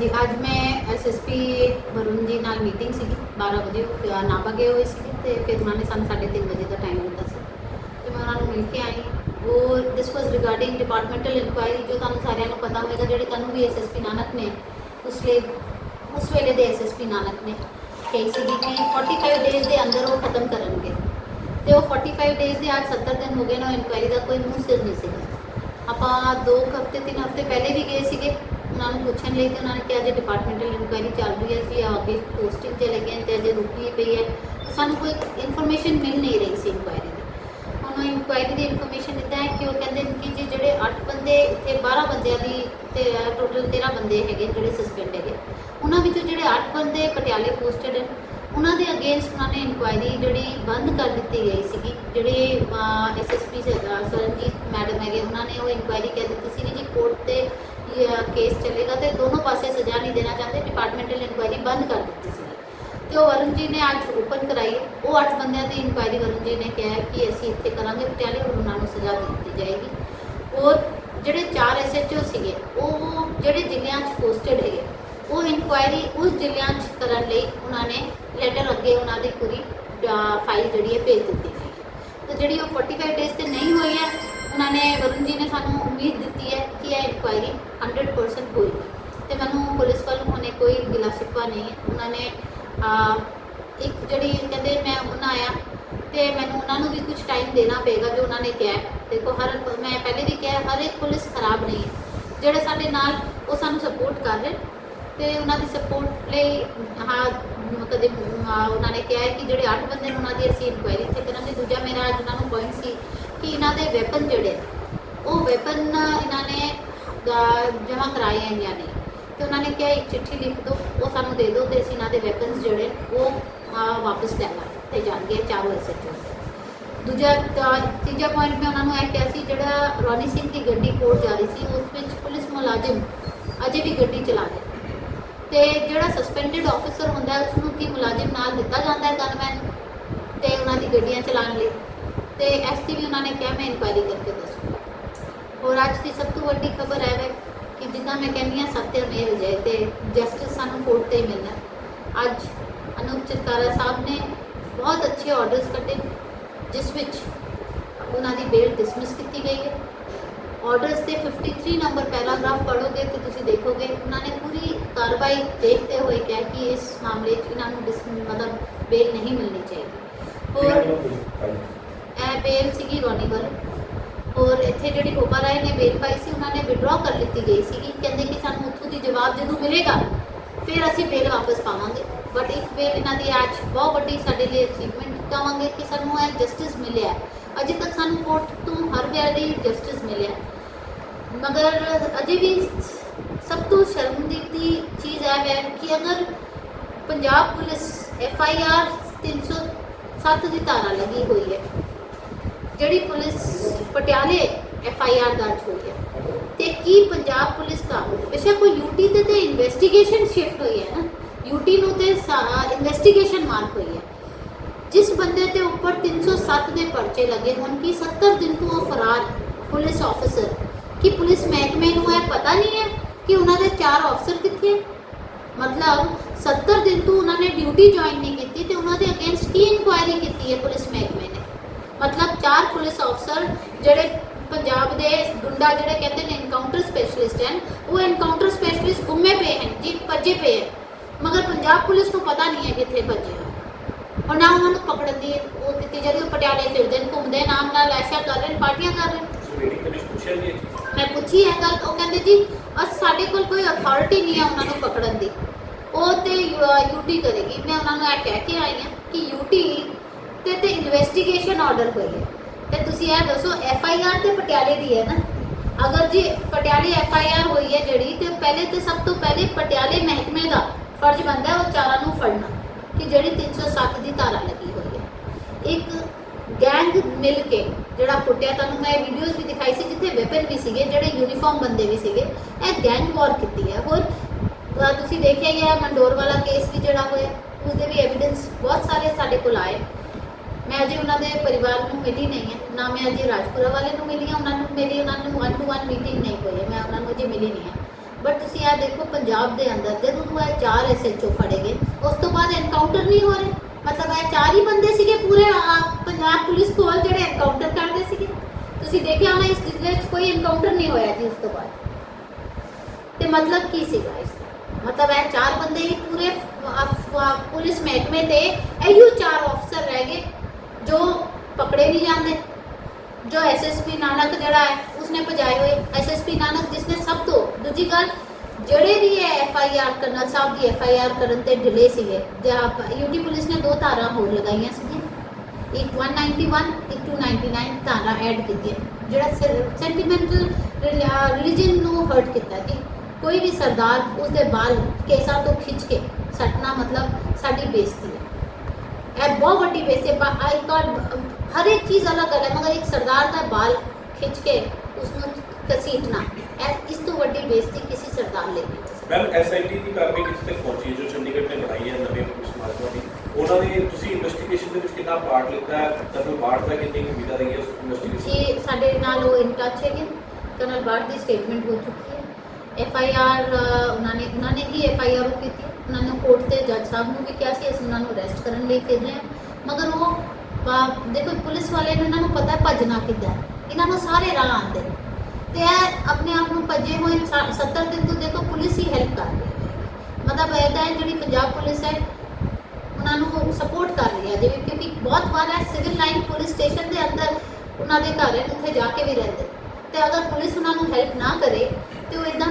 ਹਾਂਜੀ, ਅੱਜ ਮੈਂ ਐਸਐਸਪੀ ਵਰੁਣ ਜੀ ਨਾਲ ਮੀਟਿੰਗ ਸੀਗੀ 12 ਵਜੇ ਉਹ ਨਾਭਾ ਗਏ ਹੋਏ ਸੀ ਤੇ ਫਿਰ ਉਹਨਾਂ ਨੇ ਸਾਨੂੰ 3:30 ਵਜੇ ਦਾ ਟਾਈਮ ਦਿੱਤਾ ਸੀ। ਤੇ ਮੈਂ ਉਹਨਾਂ ਨੂੰ ਮਿਲ ਕੇ ਆਈ। ਉਹ this was regarding departmental inquiry ਜੋ ਤੁਹਾਨੂੰ ਸਾਰਿਆਂ ਨੂੰ ਪਤਾ ਹੋਵੇਗਾ ਜਿਹੜੇ ਤੁਹਾਨੂੰ ਵੀ ਐਸਐਸਪੀ ਨਾਨਕ ਨੇ, ਉਸ ਲਈ, ਉਸ ਵੇਲੇ ਦੇ ਐਸਐਸਪੀ ਨਾਨਕ ਨੇ, ਕਹੀ ਸੀਗੀ ਕਿ 45 ਡੇਜ਼ ਦੇ ਅੰਦਰ ਉਹ ਖਤਮ ਕਰਨਗੇ। ਤੇ ਉਹ 45 ਡੇਜ਼ ਦੇ ਅੱਜ 70 ਦਿਨ ਹੋ ਗਏ ਨਾ ਇਨਕੁਆਇਰੀ ਦਾ ਕੋਈ ਮੂੰਹ ਸਿਰ ਨਹੀਂ ਸੀਗਾ। ਆਪਾਂ ਦੋ ਕੁ ਹਫ਼ਤੇ, ਤਿੰਨ ਹਫ਼ਤੇ ਪਹਿਲੇ ਵੀ ਗਏ ਸੀਗੇ। ਉਹਨਾਂ ਨੂੰ ਪੁੱਛਣ ਲਈ ਤੇ ਉਹਨਾਂ ਨੇ ਕਿਹਾ ਜੇ ਡਿਪਾਰਟਮੈਂਟਲ ਇਨਕੁਆਇਰੀ ਚੱਲ ਰਹੀ ਹੈ ਜੀ ਅੱਗੇ ਪੋਸਟਿੰਗ ਤੇ ਲੱਗੇ ਨੇ ਤੇ ਅਜੇ ਰੁਕੀ ਪਈ ਹੈ। ਸਾਨੂੰ ਕੋਈ ਇਨਫੋਰਮੇਸ਼ਨ ਮਿਲ ਨਹੀਂ ਰਹੀ ਸੀ ਇਨਕੁਆਇਰੀ ਦੀ। ਹੁਣ ਇਨਕੁਆਇਰੀ ਦੀ ਇਨਫੋਰਮੇਸ਼ਨ ਇੱਦਾਂ ਹੈ ਕਿ ਉਹ ਕਹਿੰਦੇ ਨੇ ਕਿ ਜੀ ਜਿਹੜੇ 8 ਬੰਦੇ, ਇੱਥੇ 12 ਬੰਦਿਆਂ ਦੀ ਤੇ ਟੋਟਲ 13 ਬੰਦੇ ਹੈਗੇ ਜਿਹੜੇ ਸਸਪੈਂਡ ਹੈਗੇ। ਉਹਨਾਂ ਵਿੱਚੋਂ ਜਿਹੜੇ 8 ਬੰਦੇ ਪਟਿਆਲੇ ਪੋਸਟਡ ਹਨ ਉਹਨਾਂ ਦੇ ਅਗੇਂਸਟ ਉਹਨਾਂ ਨੇ ਇਨਕੁਆਇਰੀ ਜਿਹੜੀ ਬੰਦ ਕਰ ਦਿੱਤੀ ਗਈ ਸੀਗੀ। ਜਿਹੜੇ ਐਸਐਸਪੀ ਸਰਨਜੀਤ ਮੈਡਮ ਹੈਗੇ, ਉਹਨਾਂ ਨੇ ਉਹ ਇਨਕੁਆਇਰੀ ਕਹਿ ਦਿੱਤੀ ਸੀ ਜੀ ਕੋਰਟ ਤੇ ਕੇਸ ਚੱਲੇਗਾ ਤੇ ਦੋਨੋਂ ਪਾਸੇ ਸਜ਼ਾ ਨਹੀਂ ਦੇਣਾ ਚਾਹੁੰਦੇ ਡਿਪਾਰਟਮੈਂਟਲ ਇਨਕੁਆਇਰੀ ਬੰਦ ਕਰ ਦਿੱਤੀ ਸੀ। ਤੇ ਉਹ ਵਰੁਣ ਜੀ ਨੇ ਅੱਜ ਓਪਨ ਕਰਾਈ। ਹੈ। ਉਹ 8 ਬੰਦਿਆਂ ਦੀ ਇਨਕੁਆਇਰੀ ਵਰੁਣ ਜੀ ਨੇ ਕਿਹਾ ਕਿ ਅਸੀਂ ਇੱਥੇ ਕਰਾਂਗੇ, ਪਟਿਆਲੇ ਔਰ ਉਹਨਾਂ ਨੂੰ ਸਜ਼ਾ ਦੇ ਦਿੱਤੀ ਜਾਏਗੀ। ਔਰ ਜਿਹੜੇ 4 ਐਸਐਚਓ ਸੀਗੇ, ਉਹ ਜਿਹੜੇ ਜ਼ਿਲ੍ਹਿਆਂ 'ਚ ਪੋਸਟਡ ਹੈਗੇ, ਉਹ ਇਨਕੁਆਇਰੀ ਉਸ ਜ਼ਿਲ੍ਹਿਆਂ 'ਚ ਕਰਨ ਲਈ ਉਹਨਾਂ ਨੇ ਲੈਟਰ ਅੱਗੇ ਉਹਨਾਂ ਦੀ ਪੂਰੀ ਫਾਈਲ ਜਿਹੜੀ ਹੈ ਭੇਜ ਦਿੱਤੀ ਗਈ ਹੈ ਤੇ ਜਿਹੜੀ ਉਹ 45 ਡੇਜ਼ ਤੇ ਨਹੀਂ ਹੋਈ ਹੈ ਉਹਨਾਂ ਨੇ ਵਰੁਣ ਜੀ ਨੇ ਸਾਨੂੰ ਉਮੀਦ ਦਿੱਤੀ ਹੈ ਕਿ ਇਹ ਇਨਕੁਆਇਰੀ 100% ਹੋਏਗੀ ਤੇ ਮੈਨੂੰ ਪੁਲਿਸ ਵੱਲੋਂ ਹੁਣੇ ਕੋਈ ਗਿਲਾ ਸ਼ਿਕਵਾ ਨਹੀਂ ਹੈ। ਉਹਨਾਂ ਨੇ ਇੱਕ ਜਿਹੜੀ ਕਹਿੰਦੇ ਮੈਂ ਉਹਨਾਂ ਆਇਆ ਤੇ ਮੈਨੂੰ ਉਹਨਾਂ ਨੂੰ ਵੀ ਕੁਝ ਟਾਈਮ ਦੇਣਾ ਪਏਗਾ ਜੋ ਉਹਨਾਂ ਨੇ ਕਿਹਾ। ਦੇਖੋ ਹਰ ਮੈਂ ਪਹਿਲੇ ਵੀ ਕਿਹਾ, ਹਰ ਇੱਕ ਪੁਲਿਸ ਖਰਾਬ ਨਹੀਂ ਹੈ। ਜਿਹੜੇ ਸਾਡੇ ਨਾਲ ਉਹ ਸਾਨੂੰ ਸਪੋਰਟ ਕਰ ਰਹੇ। ਤੇ ਉਹਨਾਂ ਦੀ ਸਪੋਰਟ ਲਈ, ਹਾਂ, ਕਦੇ ਉਹਨਾਂ ਨੇ ਕਿਹਾ ਕਿ ਜਿਹੜੇ 8 ਬੰਦੇ ਨੇ ਉਹਨਾਂ ਦੀ ਅਸੀਂ ਇਨਕੁਆਇਰੀ ਇੱਥੇ ਕਰਾਂਗੇ ਦੂਜਾ ਮੇਰਾ ਅੱਜ ਉਹਨਾਂ ਨੂੰ ਪੁਆਇੰਟ ਸੀ ਕਿ ਇਹਨਾਂ ਦੇ ਵੈਪਨ ਜਿਹੜੇ ਉਹ ਵੈਪਨ ਇਹਨਾਂ ਨੇ ਜਮ੍ਹਾਂ ਕਰਾਏ ਹੈ ਜਾਂ ਨਹੀਂ ਤੇ ਉਹਨਾਂ ਨੇ ਕਿਹਾ ਇੱਕ ਚਿੱਠੀ ਲਿਖ ਦਿਓ ਉਹ ਸਾਨੂੰ ਦੇ ਦਿਓ ਤੇ ਅਸੀਂ ਇਹਨਾਂ ਦੇ ਵੈਪਨਸ ਜਿਹੜੇ ਉਹ ਅਹ, ਵਾਪਸ ਲੈ ਲਾਂਗੇ ਤੇ ਜਾਣਗੇ ਚਾਰੋਂ ਐਸਐਚਓ ਦੂਜਾ ਤਾਂ- ਤੀਜਾ ਪੁਆਇੰਟ ਮੈਂ ਉਹਨਾਂ ਨੂੰ ਇਹ ਕਿਹਾ ਸੀ ਜਿਹੜਾ ਰੋਨੀ ਸਿੰਘ ਦੀ ਗੱਡੀ ਕੋਰਟ ਜਾ ਰਹੀ ਸੀ ਉਸ ਵਿੱਚ ਪੁਲਿਸ ਮੁਲਾਜ਼ਮ ਅਜੇ ਵੀ ਗੱਡੀ ਚਲਾ ਰਹੇ। ਤੇ ਜਿਹੜਾ ਸਸਪੈਂਡਡ ਆਫੀਸਰ ਹੁੰਦਾ ਹੈ ਉਸ ਨੂੰ ਕੀ ਮੁਲਾਜ਼ਮ ਨਾਲ ਦਿੱਤਾ ਜਾਂਦਾ ਹੈ ਗਨਮੈਨ ਤੇ ਉਹਨਾਂ ਦੀ ਗੱਡੀਆਂ ਚਲਾਉਣ ਲਈ। ਤੇ ਐਸਟੀ ਵੀ ਉਹਨਾਂ ਨੇ ਕਿਹਾ ਮੈਂ ਇਨਕੁਆਇਰੀ ਕਰਕੇ ਦੱਸੂਗਾ ਔਰ ਅੱਜ ਦੀ ਸਭ ਤੋਂ ਵੱਡੀ ਖਬਰ ਹੈ ਵੇ ਕਿ ਜਿੱਦਾਂ ਮੈਂ ਕਹਿੰਦੀ ਹਾਂ ਸੱਤਿਆ ਮੇਲ ਜੈ ਤੇ ਜਸਟਿਸ ਸਾਨੂੰ ਕੋਰਟ ਤੇ ਹੀ ਮਿਲਣਾ। ਹੈ। ਅੱਜ ਅਨੂਪ ਚਿਤਕਾਰਾ ਸਾਹਿਬ ਨੇ ਬਹੁਤ ਅੱਛੇ ਆਰਡਰਸ ਕੱਢੇ ਜਿਸ ਵਿੱਚ ਉਹਨਾਂ ਦੀ ਬੇਲ ਡਿਸਮਿਸ ਕੀਤੀ ਗਈ ਹੈ। ਆਰਡਰਸ ਤੇ 53 ਨੰਬਰ ਪੈਰਾਗ੍ਰਾਫ ਪੜੋਗੇ ਤੇ ਤੁਸੀਂ ਦੇਖੋਗੇ ਉਹਨਾਂ ਨੇ ਪੂਰੀ ਕਾਰਵਾਈ ਦੇਖਦੇ ਹੋਏ ਕਿਹਾ ਕਿ ਇਸ ਮਾਮਲੇ 'ਚ ਇਹਨਾਂ ਨੂੰ ਮਤਲਬ ਬੇਲ ਨਹੀਂ ਮਿਲਣੀ ਚਾਹੀਦੀ। ਔਰ ਇਹ ਬੇਲ ਸੀਗੀ ਰੋਨੀ ਵੱਲੋਂ ਔਰ ਇੱਥੇ ਜਿਹੜੀ ਗੋਪਾ ਰਾਏ ਨੇ ਬੇਲ ਪਾਈ ਸੀ, ਉਹਨਾਂ ਨੇ ਵਿਡਰਾ ਕਰ ਲਿੱਤੀ ਗਈ ਸੀਗੀ। ਕਹਿੰਦੇ ਕਿ ਸਾਨੂੰ ਉੱਥੋਂ ਦੀ ਜਵਾਬ ਜਦੋਂ ਮਿਲੇਗਾ, ਫਿਰ ਅਸੀਂ ਬੇਲ ਵਾਪਸ ਪਾਵਾਂਗੇ। ਬਟ ਇੱਕ ਬੇਲ ਇਹਨਾਂ ਦੀ ਅੱਜ ਬਹੁਤ ਵੱਡੀ ਸਾਡੇ ਲਈ ਅਚੀਵਮੈਂਟ ਕਹਾਂਗੇ ਕਿ ਸਾਨੂੰ ਇਹ ਜਸਟਿਸ ਮਿਲਿਆ। ਅਜੇ ਤੱਕ ਸਾਨੂੰ ਕੋਰਟ ਤੋਂ ਹਰ ਵਾਰੀ ਜਸਟਿਸ ਮਿਲਿਆ। ਮਗਰ ਅਜੇ ਵੀ ਸਭ ਤੋਂ ਸ਼ਰਮਿੰਦਗੀ ਚੀਜ਼ ਇਹ ਹੈ ਕਿ ਅਗਰ Punjab police F I R 307 ਦੀ ਧਾਰਾ ਲੱਗੀ ਹੋਈ ਹੈ ਜਿਹੜੀ ਪੁਲਿਸ ਪਟਿਆਲੇ ਐਫ ਆਈ ਆਰ ਦਰਜ ਹੋਈ ਹੈ। ਤੇ ਕੀ ਪੰਜਾਬ ਪੁਲਿਸ ਦਾ ਬੇਸ਼ੱਕ ਕੋਈ ਯੂਟੀ ਤੇ ਤੇ ਇਨਵੈਸਟੀਗੇਸ਼ਨ ਸ਼ਿਫਟ ਹੋਈ ਹੈ ਨਾ। ਯੂਟੀ ਨੂੰ ਤੇ ਇਨਵੈਸਟੀਗੇਸ਼ਨ ਮਾਰਕ ਹੋਈ ਹੈ। ਜਿਸ ਬੰਦੇ ਤੇ ਉੱਪਰ 307 ਦੇ ਪਰਚੇ ਲੱਗੇ ਹੋਣ, ਕਿ 70 ਦਿਨ ਤੋਂ ਉਹ ਫਰਾਰ ਪੁਲਿਸ ਆਫੀਸਰ ਕਿ ਪੁਲਿਸ ਮਹਿਕਮੇ ਨੂੰ ਇਹ ਪਤਾ ਨਹੀਂ ਹੈ ਕਿ ਉਹਨਾਂ ਦੇ ਚਾਰ ਅਫਸਰ ਕਿੱਥੇ ਮਤਲਬ 70 ਦਿਨ ਤੋਂ ਉਹਨਾਂ ਨੇ ਡਿਊਟੀ ਜੁਆਇਨ ਨਹੀਂ ਕੀਤੀ ਤੇ ਉਹਨਾਂ ਦੇ ਅਗੇਂਸਟ ਕੀ ਇਨਕੁਆਇਰੀ ਕੀਤੀ ਹੈ ਪੁਲਿਸ ਮਹਿਕਮੇ ਨੇ? ਮਤਲਬ ਚਾਰ ਪੁਲਿਸ ਅਫਸਰ ਜਿਹੜੇ ਪੰਜਾਬ ਦੇ ਗੁੰਡਾ ਜਿਹੜੇ ਕਹਿੰਦੇ ਨੇ ਐਨਕਾਊਂਟਰ ਸਪੈਸ਼ਲਿਸਟ ਹਨ ਉਹ ਐਨਕਾਊਂਟਰ ਸਪੈਸ਼ਲਿਸਟ ਗੁੰਮੇ ਪਏ ਹਨ ਜੀ ਭੱਜੇ ਪਏ ਹਨ। ਮਗਰ ਪੰਜਾਬ ਪੁਲਿਸ ਨੂੰ ਪਤਾ ਨਹੀਂ ਹੈ ਕਿੱਥੇ ਭੱਜੇ ਹੋਏ ਔਰ ਨਾ ਉਹਨਾਂ ਨੂੰ ਪਕੜਨ ਦੀ ਉਹ ਕੀਤੀ ਜਾਂਦੀ ਉਹ ਪਟਿਆਲੇ ਫਿਰਦੇ ਨੇ ਘੁੰਮਦੇ ਨਾਮ ਨਾਲ ਐਸ਼ਾ ਕਰ ਰਹੇ ਨੇ ਪਾਰਟੀਆਂ ਕਰ ਰਹੇ ਮੈਂ ਪੁੱਛੀ ਇਹ ਗੱਲ ਉਹ ਕਹਿੰਦੇ ਜੀ ਅਸ ਸਾਡੇ ਕੋਲ ਕੋਈ ਅਥਾਰਟੀ ਨਹੀਂ ਹੈ ਉਹਨਾਂ ਨੂੰ ਪਕੜਨ ਦੀ। ਉਹ ਤੇ ਯੂਟੀ ਕਰੇਗੀ। ਮੈਂ ਉਹਨਾਂ ਨੂੰ ਇਹ ਕਹਿ ਕੇ ਆਈ ਹਾਂ ਕਿ ਯੂਟੀ ਤੇ ਤੇ ਇਨਵੈਸਟੀਗੇਸ਼ਨ ਆਰਡਰ ਹੋਈ ਹੈ ਤੇ ਤੁਸੀਂ ਇਹ ਦੱਸੋ ਐਫ ਆਈ ਆਰ ਤੇ ਪਟਿਆਲੇ ਦੀ ਹੈ ਨਾ? ਅਗਰ ਜੇ ਪਟਿਆਲੇ ਐਫ ਆਈ ਆਰ ਹੋਈ ਹੈ ਜਿਹੜੀ, ਤੇ ਪਹਿਲੇ ਤੇ ਸਭ ਤੋਂ ਪਹਿਲੇ ਪਟਿਆਲੇ ਮਹਿਕਮੇ ਦਾ ਫਰਜ਼ ਬਣਦਾ ਉਹ ਚਾਰਾਂ ਨੂੰ ਫੜਨਾ, ਕਿ ਜਿਹੜੀ 307 ਦੀ ਧਾਰਾ ਲੱਗੀ ਹੋਈ ਹੈ। ਇੱਕ ਗੈਂਗ ਮਿਲ ਕੇ, ਜਿਹੜਾ ਕੁੱਟਿਆ, ਤੁਹਾਨੂੰ ਮੈਂ ਵੀਡੀਓਜ਼ ਵੀ ਦਿਖਾਈ ਸੀ, ਜਿੱਥੇ ਵੈਪਨ ਵੀ ਸੀਗੇ, ਜਿਹੜੇ ਯੂਨੀਫਾਰਮ ਬੰਦੇ ਵੀ ਸੀਗੇ, ਇਹ ਗੈਂਗ ਵਾਰ ਕੀਤੀ ਹੈ। ਹੋਰ ਤੁਸੀਂ ਦੇਖਿਆ ਗਿਆ ਮੰਡੋਰ ਵਾਲਾ ਕੇਸ ਵੀ ਜਿਹੜਾ ਹੋਇਆ, ਉਸਦੇ ਵੀ ਐਵੀਡੈਂਸ ਬਹੁਤ ਸਾਰੇ ਸਾਡੇ ਕੋਲ ਆਏ। ਮੈਂ ਅਜੇ ਉਹਨਾਂ ਦੇ ਪਰਿਵਾਰ ਨੂੰ ਮਿਲੀ ਨਹੀਂ ਹੈ, ਨਾ ਮੈਂ ਅਜੇ ਰਾਜਪੁਰਾ ਵਾਲੇ ਨੂੰ ਮਿਲੀ ਹਾਂ, ਉਹਨਾਂ ਨੂੰ, ਮੇਰੀ ਉਹਨਾਂ ਨੂੰ ਵਨ ਟੂ ਵਨ ਮੀਟਿੰਗ ਨਹੀਂ ਹੋਈ ਹੈ, ਮੈਂ ਉਹਨਾਂ ਨੂੰ ਅਜੇ ਮਿਲੀ ਨਹੀਂ ਹੈ। ਬਟ ਤੁਸੀਂ ਇਹ ਦੇਖੋ ਪੰਜਾਬ ਦੇ ਅੰਦਰ, ਜਦੋਂ ਇਹ ਚਾਰ ਐਸਐਚਓ ਫੜੇ ਗਏ, ਉਸ ਤੋਂ ਬਾਅਦ ਐਨਕਾਊਂਟਰ ਨਹੀਂ ਹੋ ਰਹੇ। ਮਤਲਬ ਇਹ ਚਾਰ ਹੀ ਬੰਦੇ ਸੀਗੇ ਪੂਰੇ ਪੰਜਾਬ ਪੁਲਿਸ ਕੋਲ ਜਿਹੜੇ ਐਨਕਾਊਂਟਰ ਕਰਦੇ ਸੀਗੇ। ਤੁਸੀਂ ਦੇਖਿਆ ਹੋਣਾ ਇਸ ਜ਼ਿਲ੍ਹੇ 'ਚ ਕੋਈ ਐਨਕਾਊਂਟਰ ਨਹੀਂ ਹੋਇਆ ਜੀ ਉਸ ਤੋਂ ਬਾਅਦ। ਤੇ ਮਤਲਬ ਕੀ ਸੀਗਾ ਇਸ ਦਾ? ਮਤਲਬ ਇਹ ਚਾਰ ਬੰਦੇ ਹੀ ਪੂਰੇ ਪੁਲਿਸ ਮਹਿਕਮੇ ਤੇ ਇਹੋ ਚਾਰ ਅਫਸਰ ਰਹਿ ਗਏ। ਜੋ ਪਕੜੇ ਨਹੀਂ ਜਾਂਦੇ, ਜੋ ਐਸਐਸਪੀ ਨਾਨਕ ਜਿਹੜਾ ਹੈ, ਉਸਨੇ ਭਜਾਏ ਹੋਏ। ਐਸਐਸਪੀ ਨਾਨਕ, ਜਿਸਨੇ ਸਭ ਤੋਂ ਦੂਜੀ ਗੱਲ, ਜਿਹੜੇ ਵੀ ਇਹ ਐੱਫ ਆਈ ਆਰ ਕਰਨਲ ਸਾਹਿਬ ਦੀ ਐੱਫ ਆਈ ਆਰ ਕਰਨ ਤੇ ਡਿਲੇ ਸੀਗੇ, ਜਾਂ ਯੂਟੀ ਪੁਲਿਸ ਨੇ ਦੋ ਧਾਰਾ ਹੋਰ ਲਗਾਈਆਂ ਸੀਗੀਆਂ। ਇੱਕ 191 ਇੱਕ 299 ਧਾਰਾ ਐਡ ਕੀਤੀ ਜਿਹੜਾ ਸੈਂਟੀਮੈਂਟਲ ਰਿਲੀਜਨ ਨੂੰ ਹਰਟ ਕੀਤਾ ਜੀ ਕੋਈ ਵੀ ਸਰਦਾਰ ਉਸਦੇ ਬਾਲ ਕੇਸਾਂ ਤੋਂ ਖਿੱਚ ਕੇ, ਸੱਟਣਾ ਮਤਲਬ ਸਾਡੀ ਬੇਇੱਜ਼ਤੀ ਹੈ। ਇਹ ਬਹੁਤ ਵੱਡੀ ਬੇਇੱਜ਼ਤੀ ਹੈ ਆਈ ਕਾਲ ਹਰ ਇੱਕ ਚੀਜ਼ ਅਲੱਗ ਅਲੱਗ ਹੈ ਮਗਰ ਇੱਕ ਸਰਦਾਰ ਦਾ ਬਾਲ ਖਿੱਚ ਕੇ ਉਸ ਨੂੰ ਕਸੀਟਣਾ ਇਹ ਇਸ ਤੋਂ ਵੱਡੀ ਬੇਇੱਜ਼ਤੀ ਕਿਸੇ ਸਰਦਾਰ ਲਈ ਨਹੀਂ ਹੋ ਸਕਦੀ ਮੈਮ ਐਸਆਈਟੀ ਦੀ ਕਾਰਵਾਈ ਕਿੱਥੇ ਤੱਕ ਪਹੁੰਚੀ ਹੈ ਜੋ ਚੰਡੀਗੜ੍ਹ ਨੇ ਬਣਾਈ ਹੈ ਨਵੇਂ ਪੁਲਿਸ ਮੁਲਾਜ਼ਮਾਂ ਦੀ ਉਹਨਾਂ ਨੇ ਤੁਸੀਂ ਇਨਵੈਸਟੀਗੇਸ਼ਨ ਦੇ ਵਿੱਚ ਕਿੰਨਾ ਪਾਰਟ ਲਿੱਤਾ ਹੈ ਕਦੋਂ ਬਾੜ ਦਾ ਕਿੰਨੀ ਕੁ ਉਮੀਦਾਂ ਰਹੀ ਹੈ ਉਸ ਇਨਵੈਸਟੀਗੇਸ਼ਨ ਜੀ ਸਾਡੇ ਨਾਲ ਉਹ ਇਨ ਟੱਚ ਹੈਗੇ ਕਰਨਲ ਬਾਟ ਦੀ ਸਟੇਟਮੈਂਟ ਹੋ ਚੁੱਕੀ ਹੈ ਐਫ ਆਈ ਆਰ ਉਹਨਾਂ ਨੇ ਉਹਨਾਂ ਨੇ ਹੀ ਐਫ ਆਈ ਆਰ ਕੀਤੀ। ਉਹਨਾਂ ਨੇ ਕੋਰਟ ਤੇ ਜੱਜ ਸਾਹਿਬ ਨੂੰ ਵੀ ਕਿਹਾ ਸੀ, ਅਸੀਂ ਉਹਨਾਂ ਨੂੰ ਅਰੈਸਟ ਕਰਨ ਲਈ ਫਿਰ ਰਹੇ ਹਾਂ। ਮਗਰ ਉਹ ਦੇਖੋ, ਪੁਲਿਸ ਵਾਲੇ ਨੇ ਉਹਨਾਂ ਨੂੰ ਪਤਾ ਭੱਜਣਾ ਕਿੱਦਾਂ ਇਹਨਾਂ ਨੂੰ ਸਾਰੇ ਰਾਹ ਆਉਂਦੇ ਨੇ। ਤੇ ਇਹ ਆਪਣੇ ਆਪ ਨੂੰ ਭੱਜੇ ਹੋਏ ਸਾ- 70 ਦਿਨ ਤੋਂ ਦੇਖੋ, ਪੁਲਿਸ ਹੀ ਹੈਲਪ ਕਰ ਰਹੀ ਹੈ। ਮਤਲਬ ਇਹਦਾ ਹੈ, ਜਿਹੜੀ ਪੰਜਾਬ ਪੁਲਿਸ ਹੈ, ਉਹਨਾਂ ਨੂੰ ਸਪੋਰਟ ਕਰ ਰਹੀ ਹੈ। ਜਿਵੇਂ ਕਿਉਂਕਿ ਬਹੁਤ ਵਾਰ ਹੈ ਸਿਵਲ ਲਾਈਨ ਪੁਲਿਸ ਸਟੇਸ਼ਨ ਦੇ ਅੰਦਰ ਉਹਨਾਂ ਦੇ ਘਰ ਉੱਥੇ ਜਾ ਕੇ ਵੀ ਰਹਿੰਦੇ ਤੇ ਅਗਰ ਪੁਲਿਸ ਉਹਨਾਂ ਨੂੰ ਹੈਲਪ ਨਾ ਕਰੇ, ਤੇ ਉਹ ਇਦਾਂ